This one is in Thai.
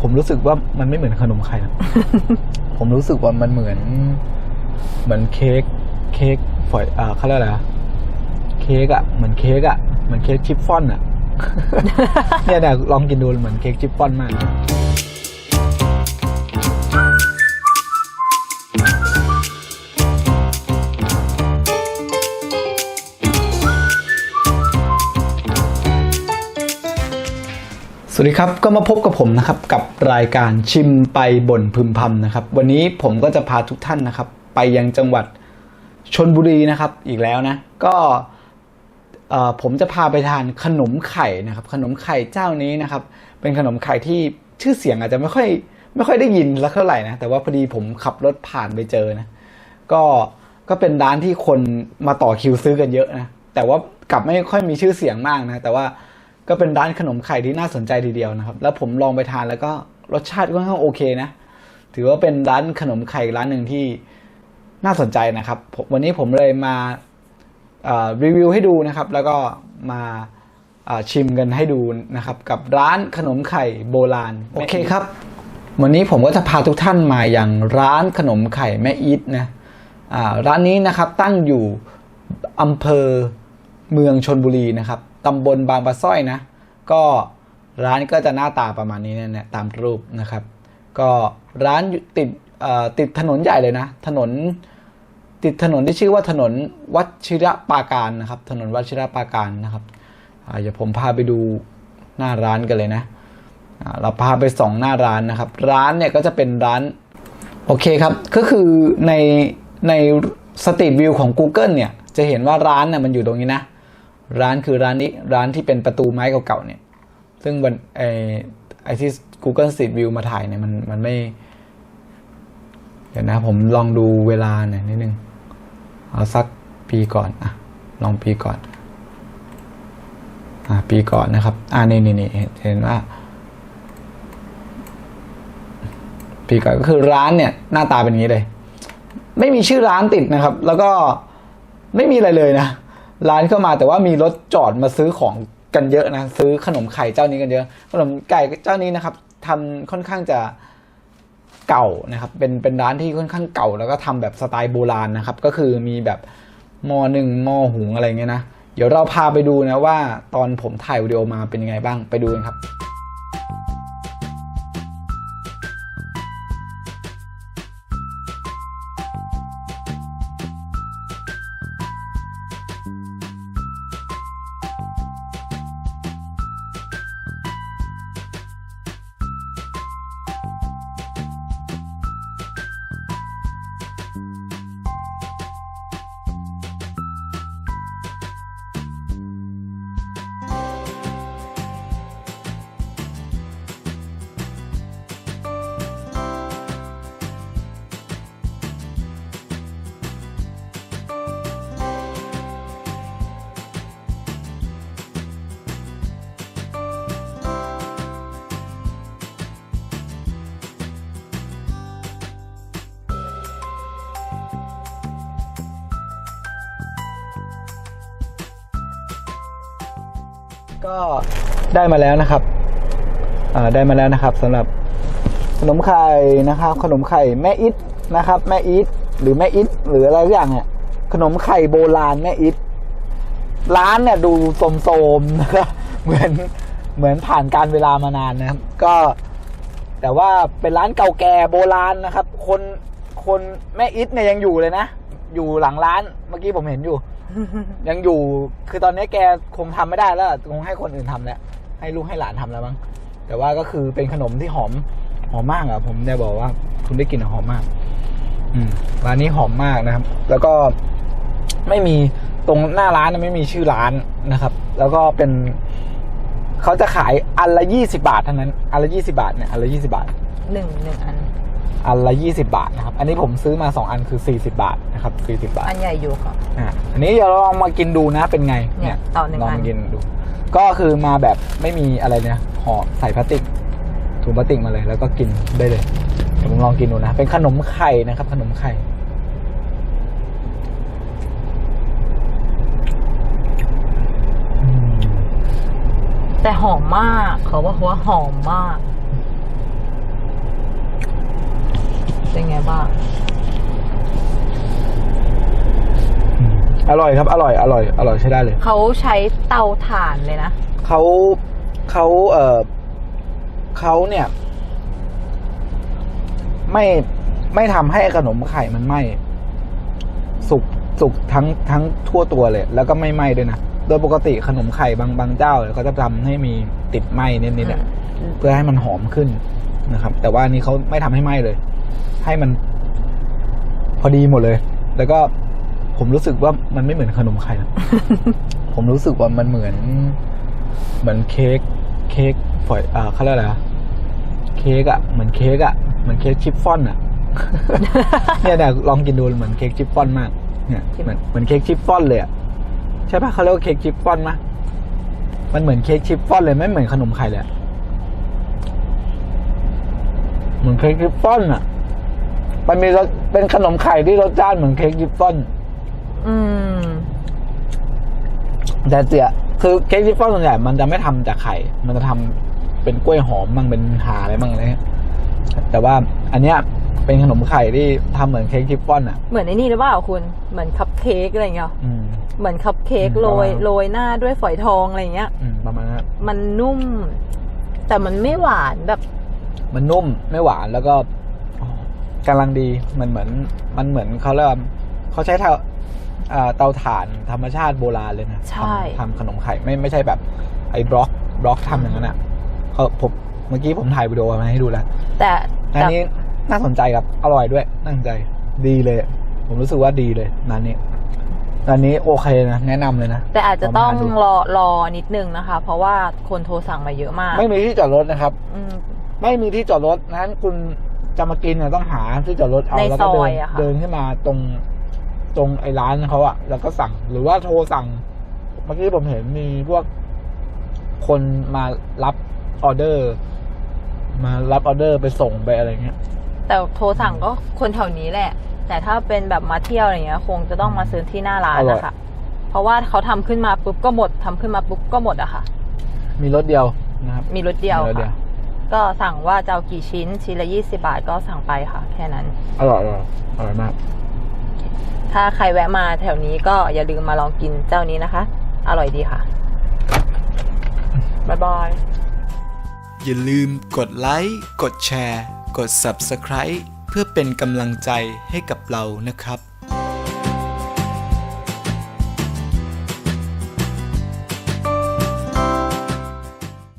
ผมรู้สึกว่ามันไม่เหมือนขนมไข่นะผมรู้สึกว่ามันเหมือน เหมือนเค้กเค้กฝอยอ่าเขาเรียกอะไรอะเค้กอะเหมือนเค้กอะเหมือนเค้กชิฟฟ่อนอะเนี่ยเนี่ยลองกินดูเหมือนเค้กชิฟฟ่อนมาก วัสดีครับก็มาพบกับผมนะครับกับรายการชิมไปบ่นพึมพำนะครับ วันนี้ผมก็จะพาทุกท่านนะครับ ไปยังจังหวัดชนบุรีนะครับอีกแล้วนะ ก็ผมจะพาไปทานขนมไข่นะครับ ขนมไข่เจ้านี้นะครับ เป็นขนมไข่ที่ชื่อเสียงอาจจะไม่ค่อยไม่ค่อยได้ยินสักเท่าไหร่นะแต่ว่าพอดีผมขับรถผ่านไปเจอนะก็ก็เป็นร้านที่คนมาต่อคิวซื้อกันเยอะนะแต่ว่ากลับไม่ค่อยมีชื่อเสียงมากนะแต่ว่า ก็เป็นร้านขนมไข่ที่น่าสนใจทีเดียวนะครับ แล้วผมลองไปทานแล้วก็รสชาติค่อนข้างโอเคนะ ถือว่าเป็นร้านขนมไข่ร้านหนึ่งที่น่าสนใจนะครับผมวันนี้ผมเลยมาเอ่อรีวิวให้ดูนะครับ แล้วก็มาเอ่อชิมกันให้ดูนะครับ กับร้านขนมไข่โบราณ โอเคครับ วันนี้ผมก็จะพาทุกท่านมาอย่างร้านขนมไข่แม่อีทนะอ่าร้านนี้นะครับตั้งอยู่อำเภอเมืองชนบุรีนะครับ ตำบลบางปะสร้อยนะ ก็ร้านก็จะหน้าตาประมาณนี้เนี่ยตามรูปนะครับ ก็ร้านติดติดถนนใหญ่เลยนะ ถนนติดถนนที่ชื่อว่าถนนวัชิระปาการนะครับ ถนนวัชิระปาการนะครับเดี๋ยวผมพาไปดูหน้าร้านกันเลยนะเราพาไปส่องหน้าร้านนะครับ ร้านเนี่ยก็จะเป็นร้านโอเคครับ ก็คือในในสตรีทวิวของ Google เนี่ยจะเห็นว่าร้านเนี่ยมันอยู่ตรงนี้นะ ร้านคือร้านนี้ร้านที่เป็นประตูไม้เก่าๆเนี่ย ซึ่งวันไอไอที่ Google Street View มาถ่ายเนี่ยมันมันไม่ เดี๋ยวนะ ผมลองดูเวลาหน่อยนิดนึง เอาสักปีก่อนอะลองปีก่อน อ่าปีก่อนนะครับ อ่านี่นี่นี่เห็นเห็นว่า ปีก่อนก็คือร้านเนี่ย หน้าตาเป็นอย่างนี้เลย ไม่มีชื่อร้านติดนะครับ แล้วก็ไม่มีอะไรเลยนะ ร้านเข้ามาแต่ว่ามีรถจอดมาซื้อของกันเยอะนะ ซื้อขนมไข่เจ้านี้กันเยอะ ขนมไก่เจ้านี้นะครับทำค่อนข้างจะเก่านะครับเป็นเป็นร้านที่ค่อนข้างเก่า แล้วก็ทำแบบสไตล์โบราณนะครับ ก็คือมีแบบมอหนึ่งมอหุงอะไรเงี้ยนะเดี๋ยวเราพาไปดูนะว่าตอนผมถ่ายวิดีโอมาเป็นยังไงบ้างไปดูกันครับ ก็ได้มาแล้วนะครับอ่าได้มาแล้วนะครับสำหรับขนมไข่นะครับ ขนมไข่แม่อิทนะครับ แม่อิทหรือแม่อิทหรืออะไรอย่างเนี่ยขนมไข่โบราณแม่อิทร้านเนี่ยดูโสมๆนะครับเหมือนเหมือนผ่านการเวลามานานนะครับ ก็ แต่ว่าเป็นร้านเก่าแก่โบราณนะครับ คนคนแม่อิทเนี่ยยังอยู่เลยนะ อยู่หลังร้านเมื่อกี้ผมเห็นอยู่ ยังอยู่คือตอนนี้แกคงทำไม่ได้แล้วคงให้คนอื่นทำแล้วให้ลูกให้หลานทำแล้วมั้งแต่ว่าก็คือเป็นขนมที่หอมหอมมากอะผมได้บอกว่า คุณได้กลินอะหอมมาก อืมร้านนี้หอมมากนะครับ แล้วก็ไม่มีตรงหน้าร้านนะไม่มีชื่อร้านนะครับ แล้วก็เป็นเขาจะขายอันละยี่สิบาทเท่านั้นอันละยี่สิบาทเนี่ยอันละยี่สิบาทหนึ่งหนึ่งอัน อันละยี่สิบาทนะครับ อันนี้ผมซื้อมาสองอันคือสี่สิบาทนะครับสี่สิบาท อันใหญ่อยู่ค่ะ อะอันนี้เดี๋ยวเราลองมากินดูนะเป็นไงเนี่ยต่อหนึ่งลองอันมากินดู ก็คือมาแบบไม่มีอะไรเนี่ยห่อใส่พลาสติกถุงพลาสติกมาเลย แล้วก็กินได้เลยเดี๋ยวผมลองกินดูนะ เป็นขนมไข่นะครับ ขนมไข่อืมแต่หอมมาก เขาว่าเขาว่าหอมมาก เป็นไงบ้าง อร่อยครับ อร่อย อร่อย อร่อยใช้ได้เลย เขาใช้เตาถ่านเลยนะ เขาเขาเออเขาเนี่ย ไม่ไม่ทำให้ขนมไข่มันไหม้สุกสุกทั้งทั้งทั่วตัวเลย แล้วก็ไม่ไหม้ด้วยนะ โดยปกติขนมไข่บางบางเจ้าเขาจะทำให้มีติดไหม้นิดนิดเพื่อให้มันหอมขึ้นนะครับ แต่ว่านี้เขาไม่ทำให้ไหม้เลย ให้มันพอดีหมดเลย แล้วก็ผมรู้สึกว่ามันไม่เหมือนขนมไข่นะ ผมรู้สึกว่ามันเหมือน เหมือนเค้ก เค้กฝอยอ่าเขาเรียกอะไรอะเค้กอะเหมือนเค้กอะเหมือนเค้กชิฟฟ่อนอะ เนี่ยเนี่ยลองกินดูเหมือนเค้กชิฟฟ่อนมาก เนี่ยเหมือนเหมือนเค้กชิฟฟ่อนเลยอะใช่ปะเขาเรียกว่าเค้กชิฟฟ่อนมะมันเหมือนเค้กชิฟฟ่อนเลยไม่เหมือนขนมไข่เลยอะเหมือนเค้กชิฟฟ่อนอะ มันมีรสเป็นขนมไข่ที่รสชาติเหมือนเค้กชิฟฟ่อนอืมแต่เสียคือเค้กชิฟฟ่อนส่วนใหญ่มันจะไม่ทำจากไข่ มันจะทำเป็นกล้วยหอมบ้างเป็นหาอะไรบ้างอะไรเงี้ยแต่ว่าอันเนี้ยเป็นขนมไข่ที่ทำเหมือนเค้กชิฟฟ่อนอะ เหมือนไอ้นี่หรือเปล่าคุณ เหมือนคัพเค้กอะไรเงี้ยอืมเหมือนคัพเค้กอืมโรยประมาณโรยหน้าด้วยฝอยทองอะไรเงี้ยอืมประมาณนั้นมันนุ่ม แต่มันไม่หวานแบบ มันนุ่มไม่หวานแล้วก็อ๋อ กำลังดีมันเหมือนมันเหมือนเขาเรียกว่าเขาใช้เตาอ่าเตาถ่านธรรมชาติโบราณเลยนะใช่ทำทำขนมไข่ไม่ไม่ใช่แบบ ไอ้บล็อกบล็อกทำอย่างนั้นอะเขาผมเมื่อกี้ผมถ่ายวิดีโอมาให้ดูแล้วแต่ร้านแต่นี้น่าสนใจครับอร่อยด้วยน่าสนใจดีเลย ผมรู้สึกว่าดีเลยร้านนี้ร้านนี้โอเคนะแนะนำเลยนะ แต่อาจจะต้องลองทานดูรอรอนิดนึงนะคะ เพราะว่าคนโทรสั่งมาเยอะมาก ไม่มีที่จอดรถนะครับ อืมไม่มีที่จอดรถนั้นคุณ จะมากินเนี่ยต้องหาที่จอดรถเอาในแล้วก็ซเดิอยนอะค่ะ เดินขึ้นมาตรงตรงไอ้ร้านเขาอะแล้วก็สั่งหรือว่าโทรสั่ง เมื่อกี้ผมเห็นมีพวกคนมารับออเดอร์ มารับออเดอร์ไปส่งไปอะไรเงี้ย แต่โทรสั่งก็คนแถวนี้แหละ แต่ถ้าเป็นแบบมาเที่ยวอะไรเงี้ย คงจะต้องมาซื้อที่หน้าร้านอร่อย นะคะเพราะว่าเขาทำขึ้นมาปุ๊บก็หมดทำขึ้นมาปุ๊บก็หมดอะค่ะ มีรถเดียวนะครับ มีรถเดียวมีรถเดียว ค่ะ ก็สั่งว่าจะเอากี่ชิ้น ชิ้นละยี่สิบาทก็สั่งไปค่ะ แค่นั้น อร่อยอร่อยอร่อยมาก ถ้าใครแวะมาแถวนี้ก็อย่าลืมมาลองกินเจ้านี้นะคะ อร่อยดีค่ะ บ๊ายบาย อย่าลืมกดไลค์ กดแชร์ กด Subscribe เพื่อเป็นกำลังใจให้กับเรานะครับ